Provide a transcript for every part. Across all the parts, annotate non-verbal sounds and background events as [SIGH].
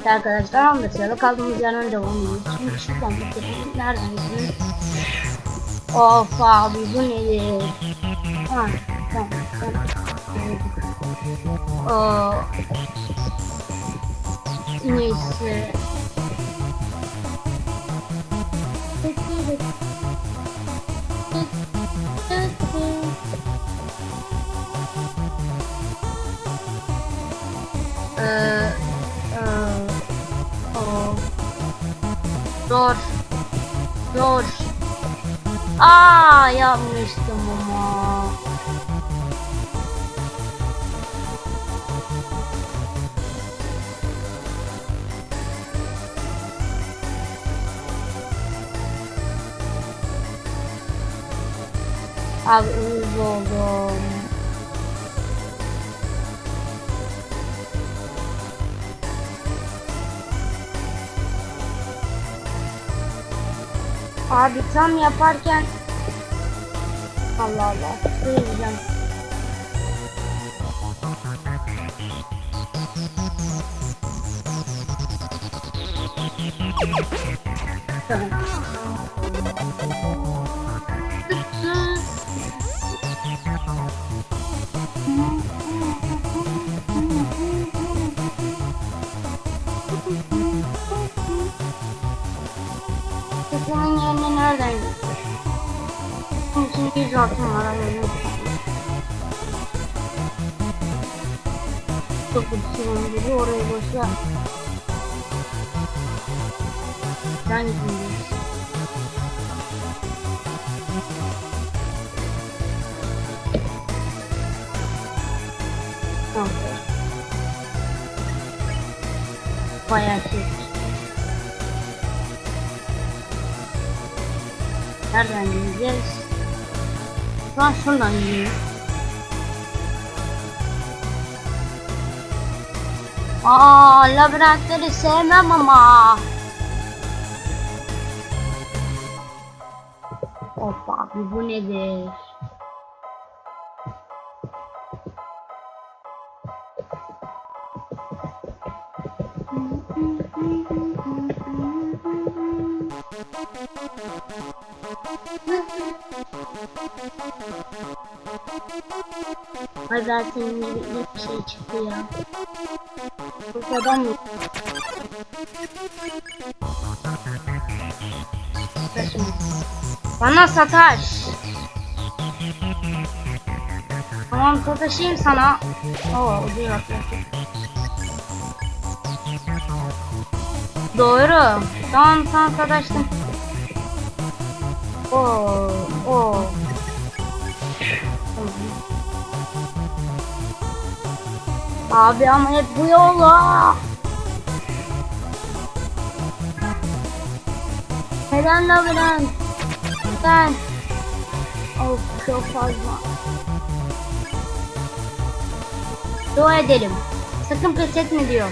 Evet arkadaşlar 15 sırada kaldığımız yerden devam ediyoruz. Şimdi. Nereden gidelim? Of abi bu nedir? Ha tamam tamam. Aa, neyse. Ee, Zor. Zor. Aa yapmıştım ama. Abi uyuz oldum. Abi tam yaparken Allah Allah söyleyeceğim. Kızımın Yüz altın var ama Çok uçurum gibi oraya boşver. Ben gidiyorum. Tamam. Bayağı şey. Nereden gideceğiz? Şu an şuradan gidiyor. Aa, labirentleri sevmem ama. Abi bu nedir? Ben senin gibi bir şey çıktı ya. Bu kadar mı? Saçma. Bana sataş. Tamam sataşayım sana. Oo ucu yok. Doğru. Tamam tamam sataştım. Oo, oo. Abi ama hep bu yolla. Neden labirent? Neden? Of çok fazla. Dua edelim. Sakın pes etme diyor.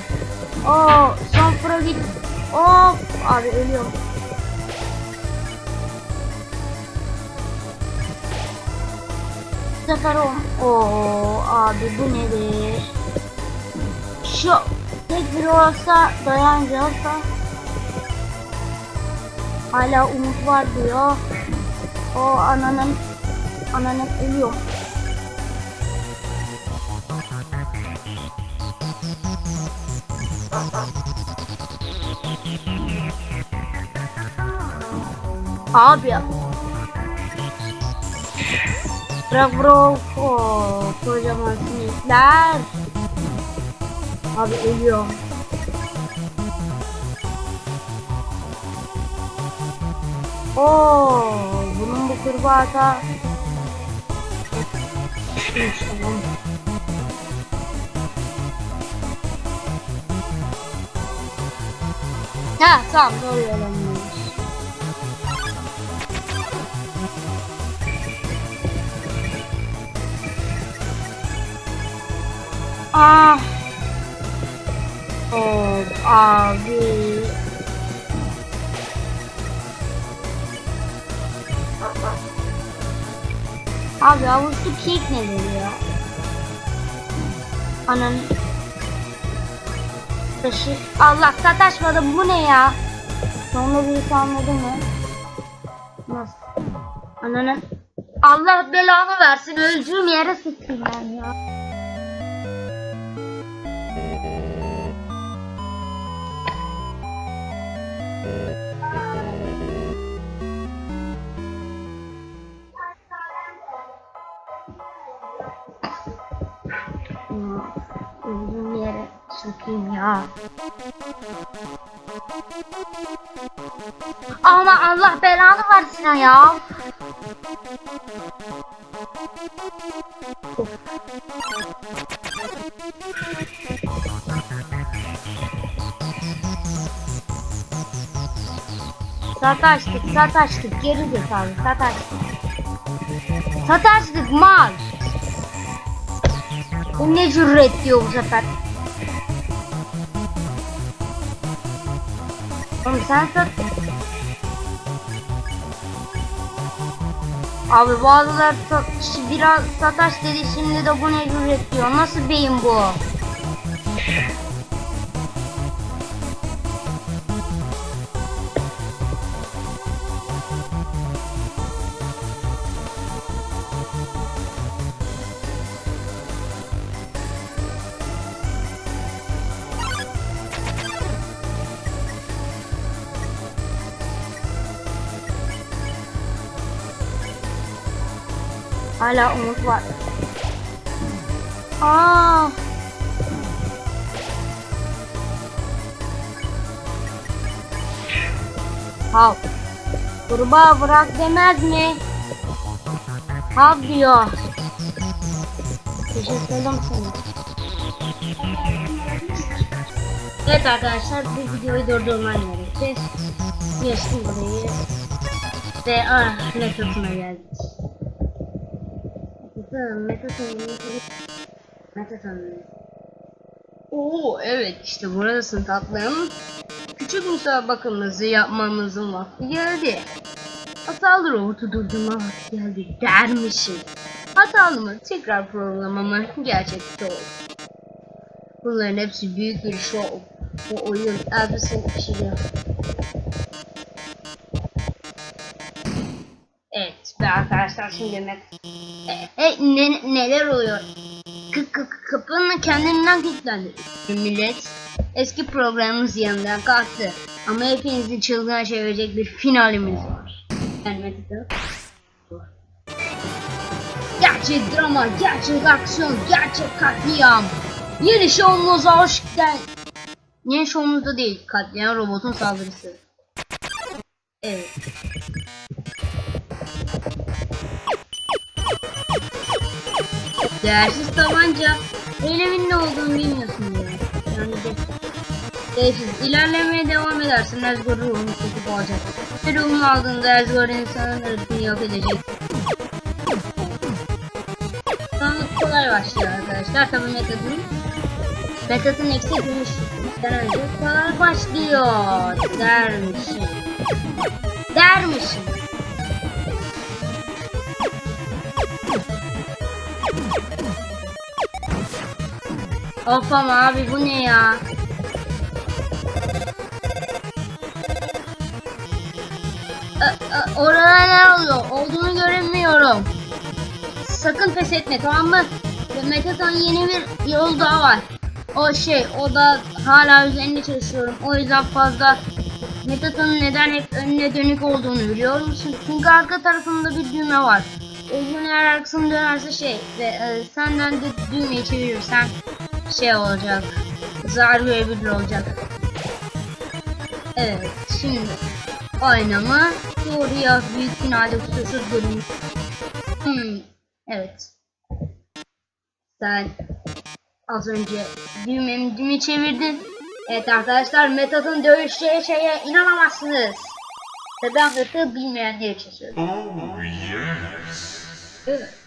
Oo son pro git. Of abi ölüyorum. Bu sefer o. Oo abi bu nedir? Şu tek biri olsa dayanacağız da. Hala umut var diyor. O ananın ananın ölüyor. Abi Bırak bro. Oo, kocaman sinekler. Abi ölüyor. Oo, bunun bu kurbağata. Tamam. Ha tamam doğru yolanmış. Ah. Oh abi. Abi havuçlu kek nedir ya? Anan. Taşı. Allah sataşmadım bu ne ya? Sonra birisi anladı mı? Nasıl? Ananın. Allah belanı versin öldüğüm yere sıkayım ben. Ya, sokayım ya. Ama Allah belanı versin ya. Of. Sataştık, sataştık, geri zekalı, sataştık. Sataştık mal. Bu ne cüret diyor bu sefer. Sen. Abi bazıları biraz sataş dedi şimdi de bu ne cüret diyor. Nasıl beyin bu? Hala umut var. Aa. Hav. Kurbağa bırak demez mi? Hav diyor. Teşekkür sana. Evet arkadaşlar bu videoyu durdurmam gerekti. Geçtim burayı. Ve ah ne kısmına geldik. Metatron, Metatron. Oo evet işte buradasın tatlım. Küçük müsabakımızı yapmamızın vakti geldi. Hatalı robotu durdurma vakti geldi dermişim. Hatalı mı? Tekrar programımı gerçekte oldu. Bunların hepsi büyük bir şov. Bu oyun elbise pişiriyor. Arkadaşlar şimdi Met e, e, ne, neler oluyor? K kapının kendinden kilitlendi. Millet eski programımız yanından kalktı. Ama hepinizi çılgına çevirecek bir finalimiz var. Yani Metin Gerçek drama, gerçek aksiyon, gerçek katliam. Yeni şovumuza hoş geldin. Yeni şovumuzda değil, katliam robotun saldırısı. Evet. Değersiz tabanca. Eylemin ne olduğunu bilmiyorsun ya. Yani de. Değersiz. İlerlemeye devam edersin. Ezgor ruhunu çekip alacak. Bir ruhunu aldığında Ezgor insanın ırkını yok edecek. Sonra kolay başlıyor arkadaşlar. Tabii metodun. Metodun eksi gümüşten önce kolay başlıyor. Dermişim. Dermişim. Of abi bu ne ya? Orada ne oluyor? Olduğunu göremiyorum. Sakın pes etme tamam mı? Metaton yeni bir yol daha var. O şey o da hala üzerinde çalışıyorum. O yüzden fazla Metaton'un neden hep önüne dönük olduğunu biliyor musun? Çünkü arka tarafında bir düğme var. Yüzden eğer arkasını dönerse şey ve e, senden de düğmeyi çevirirsen şey olacak. Zarar görebilir olacak. Evet şimdi oynama doğruya büyük finalde kusursuz görünüş. Hmm, evet. Sen az önce düğmemi düğme çevirdin. Evet arkadaşlar Metat'ın dövüşeceği şeye inanamazsınız. Ve ben hırtı bilmeyenler için söylüyorum. Oh, yes. Evet.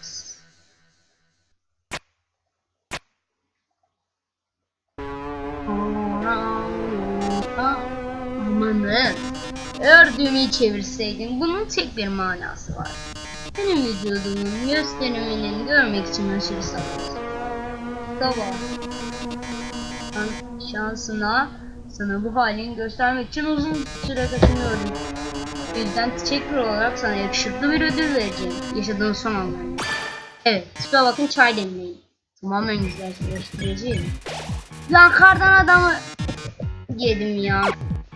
Eğer düğmeyi çevirseydin bunun tek bir manası var. Senin vücudunun gösteriminin görmek için aşırı. Tamam. Ben şansına sana bu halini göstermek için uzun süre kaçınıyordum. Yüzden teşekkür olarak sana yakışıklı bir ödül vereceğim. Yaşadığın son anlarını. Evet, tipe bakın çay demleyin. Tamamen güzelleştireceğim. Lan kardan adamı yedim ya.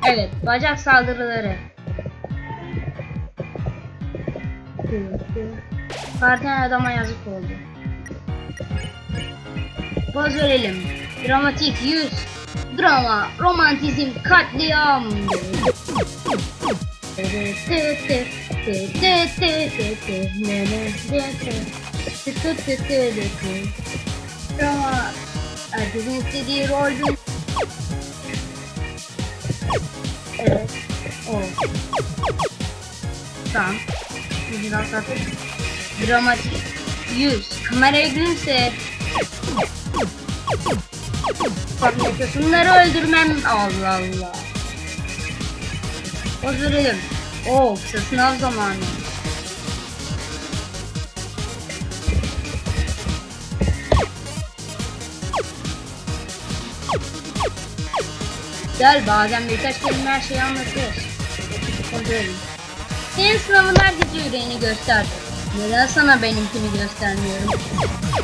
Evet, bacak saldırıları. Kardan adama yazık oldu. Poz verelim. Dramatik yüz. Drama, romantizm, katliam. Drama. Herkesin istediği rol O. Tamam. Bir daha satın. Dramatik. Yüz. Kameraya gülümse. Bak şunları öldürmem. Allah Allah. Poz verelim. Oo, kısa sınav zamanı. Gel bazen birkaç kelime her şeyi anlatıyoruz. Verelim. Senin sınavın herkese yüreğini gösterdi. Neden sana benimkini göstermiyorum?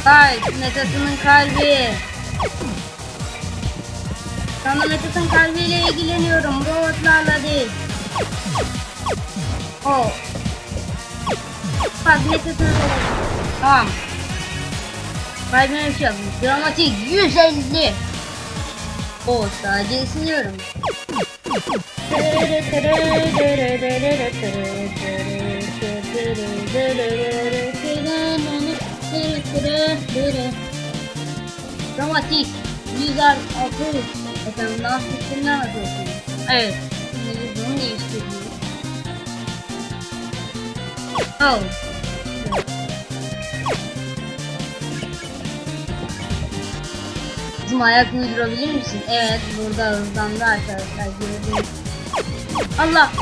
Kalp, Metat'ın kalbi. Sana Metat'ın kalbiyle ilgileniyorum, robotlarla değil. O. Bak Metat'ın Tamam. Kalbime bir şey yapmış. Dramatik 150. O sadece ısınıyorum. Dramatik 106 Efendim dans sistemini anlatıyorsunuz. Evet. Şimdi bunu değiştiriyoruz. Oh. Bizim ayak uydurabilir misin? Evet, burada hızlandı arkadaşlar. Gördüğünüz. Allah!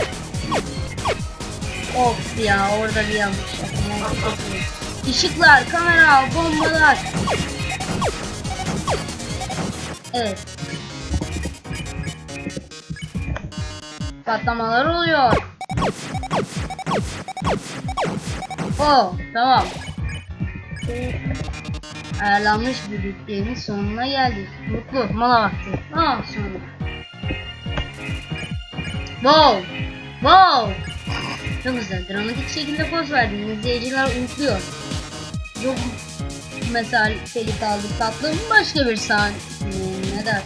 Of ya, orada bir yanlış yaptım. Işıklar, kamera, bombalar. Evet. Patlamalar oluyor. Oh, tamam. Ayarlanmış bir bittiğinin sonuna geldik. Mutlu, mola vakti. Aa, sonra. Wow! Wow! Çok güzel. Dramatik şekilde poz verdin. İzleyiciler uyukluyor. Yok mesela Felit aldı tatlım başka bir sahne. Hmm, ne der?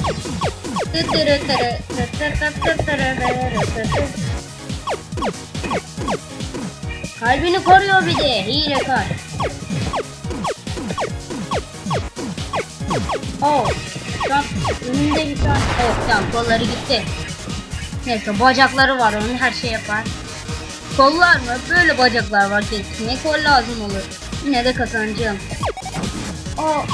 Kalbini koruyor bir de hilekar. Oh, tam önünde bir tane. Oh, tamam kolları gitti. Neyse bacakları var onun her şey yapar. Kollar mı? Böyle bacaklar var ne kol lazım olur. Yine de kazanacağım. Oh.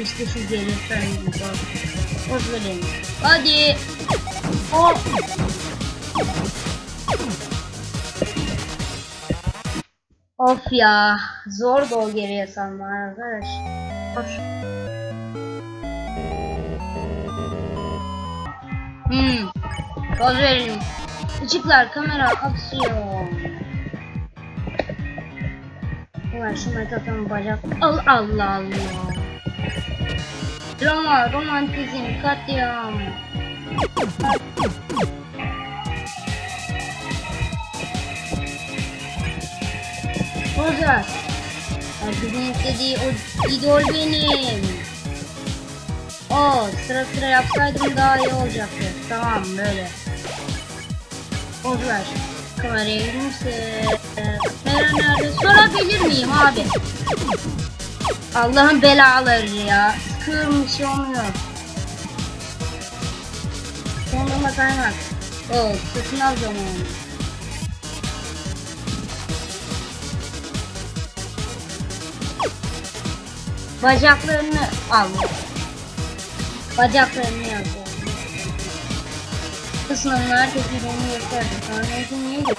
İşte şu sayın Poz verelim. Hadi. Oh. Of ya. Zor da o geriye salma arkadaş. Hoş. Hmm. Poz verelim. Işıklar, kamera, aksiyon. Ulan şu metatın bacak. Al Allah Allah. Drama, romantizm, katliam. Bozar. Herkesin istediği o idol benim. O sıra sıra yapsaydım daha iyi olacaktı. Tamam böyle. Kameraya girmişse. Kamera nerede? Sorabilir miyim abi? Allah'ın belaları ya. Bir şey olmuyor. Sonuna kaymak. O sınav zamanı. Bacaklarını al. Bacaklarını yazıyor. Bu sınavın herkes birini gösterdi. Sonra niye gitti?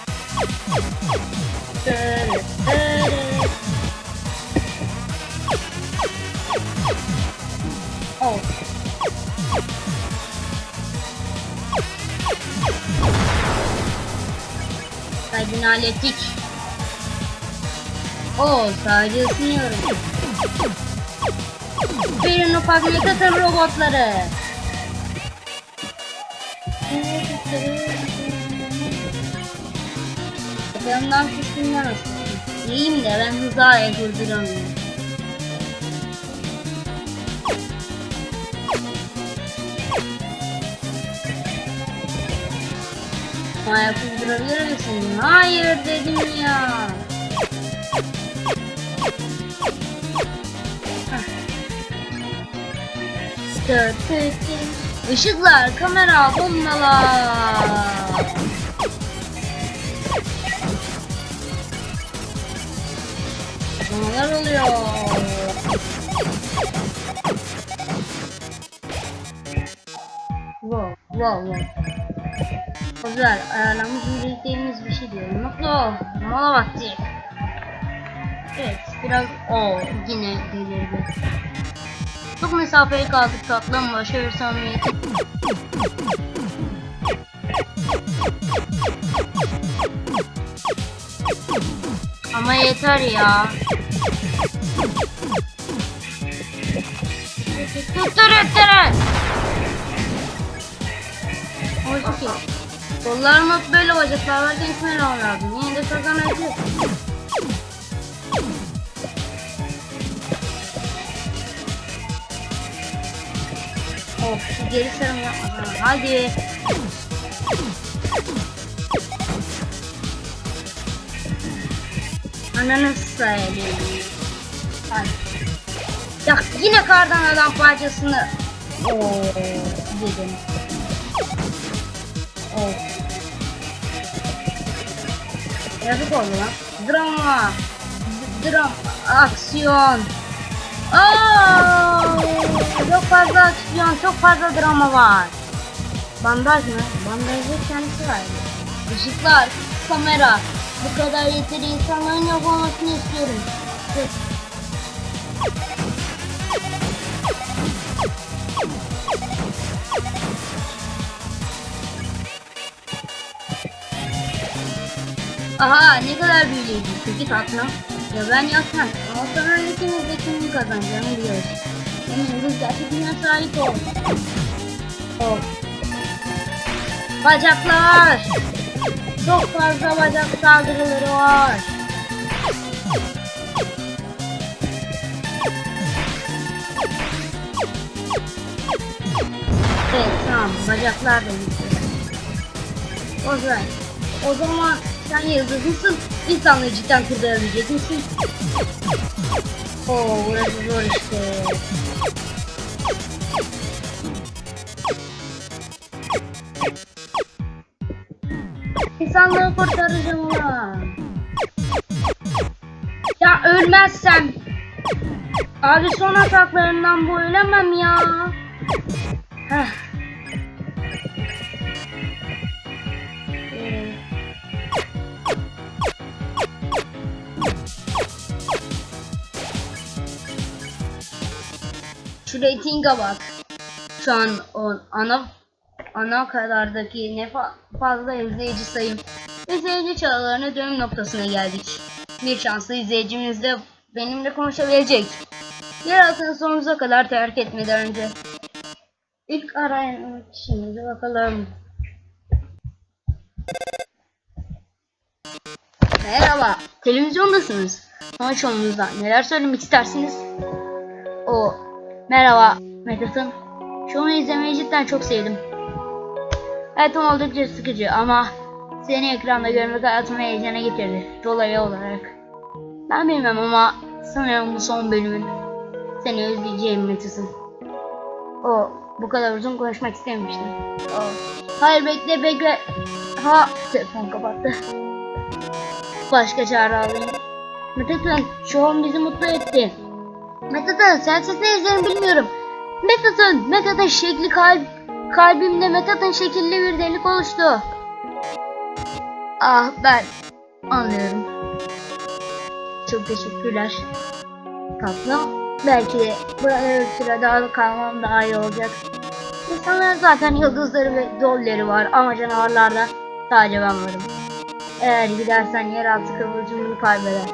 Oh. Kaydını hallettik. Oo sadece ısınıyorum. Verin ufak metatron robotları. Kısmından nasıl? İyiyim de ben hızlı ayak durduramıyorum. Ayak uydurabilir misin? Hayır dedim ya. Tı. Işıklar, kamera, bombalar. Neler oluyor? Wow, wow, wow. Güzel, ayarlanmış inceliklerimiz bir şey diyor. Mutlu ol. Evet, biraz o yine delirdi. Çok mesafeli kaldık tatlım, başka bir samimiyet. Ama yeter ya. Tutturun tutturun. Oysa ki kollarım hep böyle bacaklar varken ismen lazım. Yine de kazanacağız. Of geri sarım yapma. Ha, Hadi. Ananı sayayım. Hadi. Ya yine kardan adam parçasını. Oo dedim. Oh. Yazık oldu lan. Drama. D- Drama. Aksiyon. Aa, çok fazla aksiyon, çok fazla drama var. Bandaj mı? Bandajda kendisi var. Işıklar, kamera. Bu kadar yeteri insanların yapılmasını istiyorum. Aha ne kadar büyüleyici. Peki tatlım. Ya ben yapsam. Ama sonra ikimiz de kimin kazanacağını biliyoruz. Benim yıldız gerçekten sahip ol. Ol. Bacaklar. Çok fazla bacak saldırıları var. Evet tamam bacaklar da gitti. O zaman, o zaman sen yıldızlısın. İnsanları cidden kurtarabilecek misin? Oo burası zor işte. Abi son ataklarından bu ölemem ya. Heh. Ee, Şu reytinge bak. Şu an o ana ana kadardaki ne fa- fazla izleyici sayım izleyici çağrılarına dönüm noktasına geldik. Bir şanslı izleyicimiz de benimle konuşabilecek. Yer altını sonumuza kadar terk etmeden önce. İlk arayan kişimize bakalım. Merhaba, televizyondasınız. Çoğunuzda neler söylemek istersiniz? O, merhaba Metat'ın. Şunu izlemeyi cidden çok sevdim. Hayatım oldukça sıkıcı ama seni ekranda görmek hayatımı heyecana getirdi. Dolayı olarak. Ben bilmem ama sanıyorum bu son bölümün. Seni özleyeceğim Metat'ın. O, bu kadar uzun konuşmak istememiştim. O, hayır bekle bekle. Ha, telefon kapattı. Başka çare alayım. Metatron, şu an bizi mutlu etti. Metatron, sensiz ne yazarım bilmiyorum. Metatron, Metatron şekli kalp, kalbimde Metatron şekilli bir delik oluştu. Ah ben anlıyorum. Çok teşekkürler. Tatlım. Belki de bir süre kalmam daha iyi olacak. İnsanların zaten yıldızları ve dolleri var ama canavarlarda sadece ben varım. Eğer gidersen yeraltı kıvılcımını kaybeder.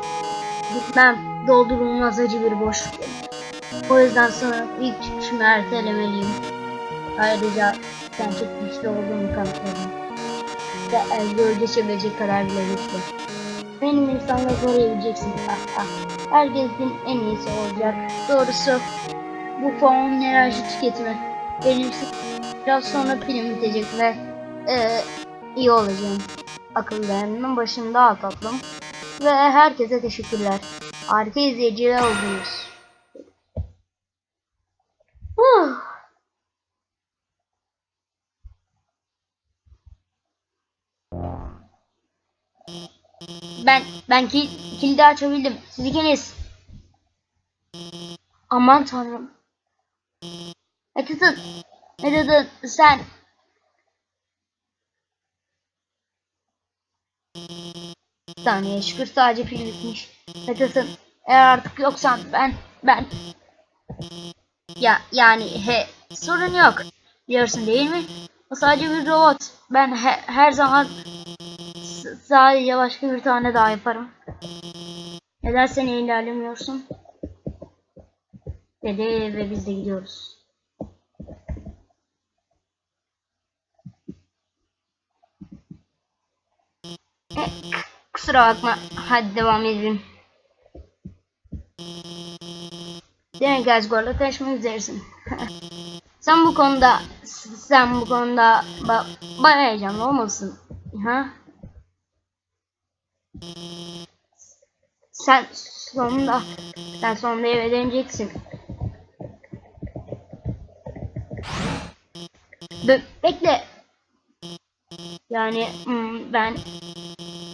Gitmem doldurulmaz acı bir boşluk. O yüzden sana ilk çıkışımı ertelemeliyim. Ayrıca sen çok güçlü olduğunu kanıtladın. Ve el gölge çevirecek bile güçlü. Benim insanları koruyabileceksin. Ah, ah. Herkesin en iyisi olacak. Doğrusu bu fonun enerji tüketimi. Benim biraz sonra pilim bitecek ve eee, iyi olacağım. Akıllarının başında al tatlım. Ve herkese teşekkürler. Harika izleyiciler oldunuz. Huh. Ben ben ki, kilidi açabildim. Siz ikiniz. Aman tanrım. Edison. Ne dedin sen? Saniye şükür sadece pil bitmiş. Edison. Eğer artık yoksan ben ben ya yani he sorun yok. Biliyorsun değil mi? O sadece bir robot. Ben he- her zaman sadece başka bir tane daha yaparım. Neden sen ilerlemiyorsun? Dedi ve biz de gidiyoruz. E, kusura bakma. Hadi devam edelim. Demek Asgard'la tanışmak üzeresin. [LAUGHS] sen bu konuda sen bu konuda ba bayağı heyecanlı olmalısın. Ha? Sen sonunda sen sonunda eve döneceksin. Be bekle. Yani hmm, ben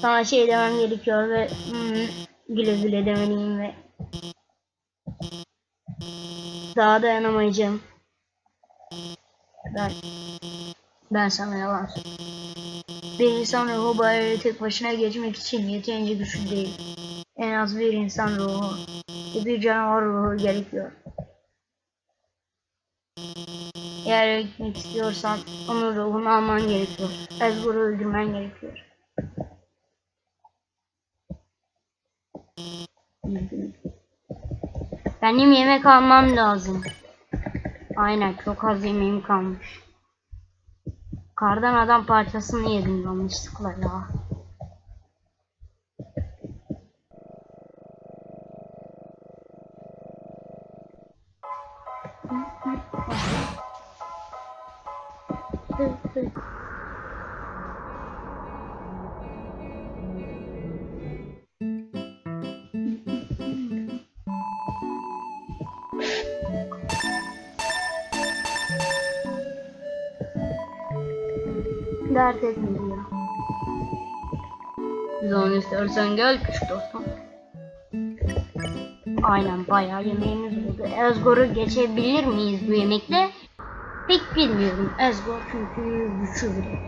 sana şey demem gerekiyor ve hmm, güle güle demeliyim ve daha dayanamayacağım. Ben ben sana yalan söyleyeyim. Bir insan ruhu bariyeri tek başına geçmek için yeterince güçlü değil. En az bir insan ruhu ve bir canavar ruhu gerekiyor. Eğer gitmek istiyorsan onun ruhunu alman gerekiyor. Ezgur'u öldürmen gerekiyor. Benim yemek almam lazım. Aynen çok az yemeğim kalmış. Kardan adam parçasını yedim yanlışlıkla ya. Dert etme diyor. Zaman istersen gel küçük dostum. Aynen bayağı yemeğimiz oldu. Ezgor'u geçebilir miyiz bu yemekle? Pek bilmiyorum. Ezgor çünkü güçlü biri.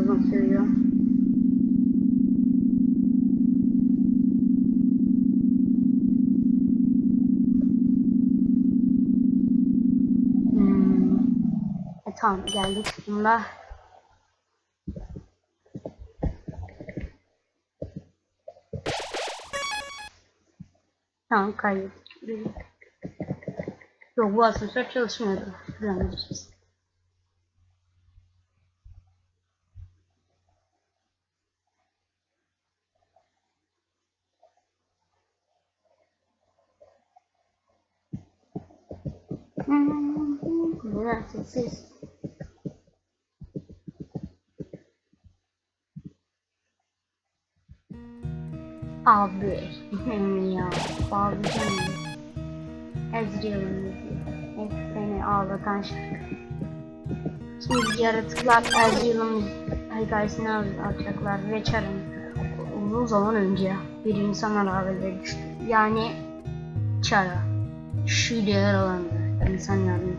Uzun sürüyor. Hmm. E, tamam geldik bunda. Tamam kaybettik. Yok bu asansör çalışmıyordu. Düzenleyeceğiz. Neden sessiz? Abi. ya. Abi canım. Ezreal'ın. Hep beni ağlatan şarkı. Şimdi yaratıklar Ezreal'ın hikayesini alacaklar ve uzun zaman önce bir insan arabeleri düştü. Yani Char'a. Şu değer alanda insan yardım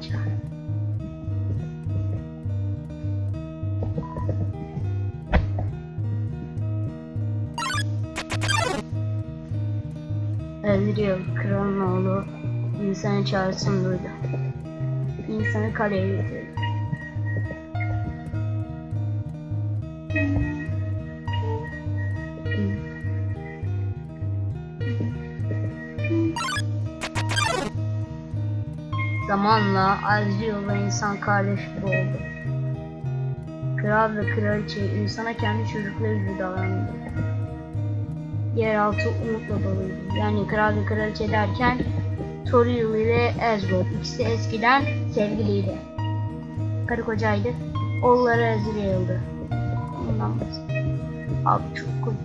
Ezreal kralın oğlu insanı çağrısını duydu. İnsanı kaleye getirdi. Zamanla Ezreal ve insan kardeş oldu. Kral ve kraliçe insana kendi çocukları gibi davrandı. Yeraltı umutla doluydu. Yani kral ve kraliçe derken Toriel ile Ezreal. İkisi eskiden sevgiliydi. Karı kocaydı. Oğulları Ezreal'dı. Ondan. Abi çok komik.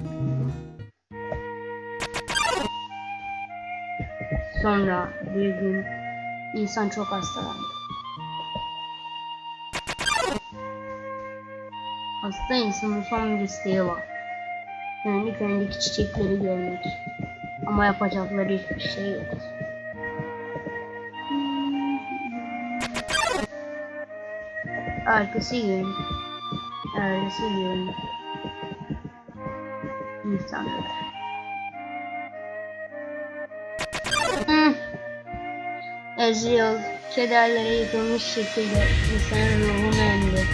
Sonra bir gün insan çok hastalandı. Hasta insanın son bir isteği var. Kendi kendindeki çiçekleri görmek. Ama yapacakları hiçbir şey yok. Ertesi gün, ertesi gün insan ölür. Hmm. Ezreal kederlere yıkılmış şekilde insanın ruhunu emdi.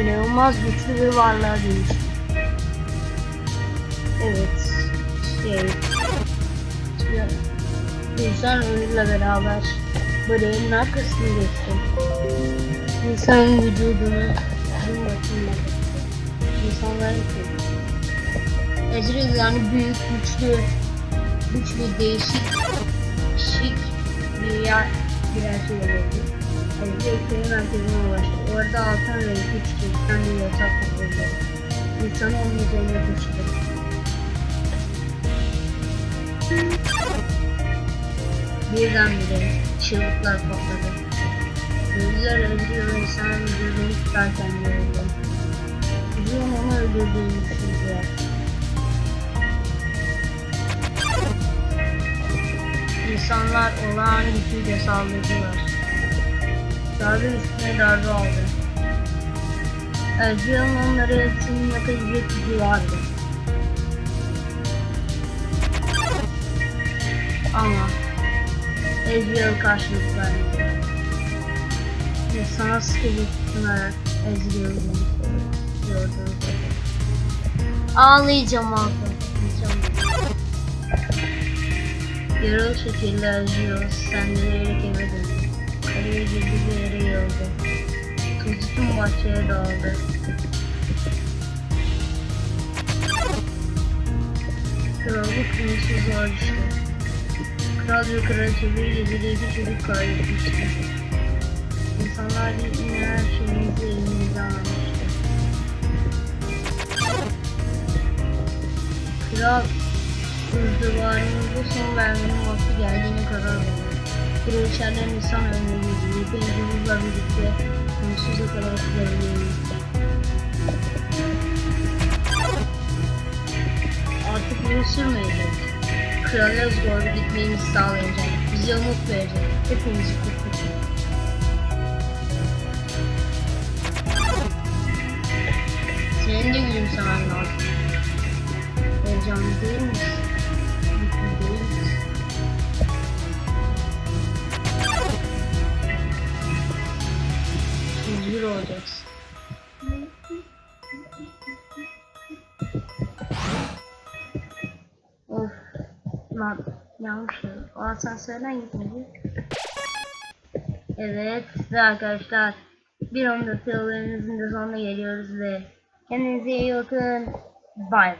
İnanılmaz güçlü bir varlığa dönüştü. Evet, şey... Ya, İnsan ölümle beraber böreğin arkasını geçti. İnsanın vücudunu gün batımda İnsanların Ezreal yani büyük, güçlü, güçlü, değişik, şık bir yer, bir yer şey oldu. Köy merkezine ulaştı. Orada altın renkli çiçekten bir yatak kuruldu. İnsanı onun üzerine düştü. Birdenbire çığlıklar patladı. Gözler Ezreal insanın vücudunu tutarken görüldü. Ezreal onu öldürdüğünü düşündüler. İnsanlar olağan gücüyle saldırdılar. Darbe üstüne darbe aldı. Ezreal'ın onları hepsinin yakabilecek gücü vardı. Ama Ezreal karşılık vermedi. Ve sana sıkıcı tutunarak Ezreal'ı gördüğünüz Ağlayacağım. Ağlayacağım. Yaralı şekilde Ezreal sendeleyerek eve döndü. Kaleye girdi bir yere yığıldı. Tuz tüm bahçeye dağıldı. Krallık umutsuzluğa düştü. Kral ve kraliçe bir gecede iki çocuk kaybetmişti. İnsanlar yine her şeyimizi elimizden almıştı. Kral ızdıvarımıza son vermenin vakti geldiğine karar verdi. Kraliçeler insan. Yedi yıldızla birlikte sonsuza kadar gidebilirdi. Artık bunu sürmeyecek. Kral Özgor'u gitmemizi sağlayacak. Bize umut verecek. Hepimizi kurtaracak. Senin de gülümsemen lazım. Heyecanlı değil misin? Mutlu değil. Asansörden gitmedi. Evet ve arkadaşlar bir 14 yıllarımızın da sonuna geliyoruz ve kendinize iyi bakın. Bye.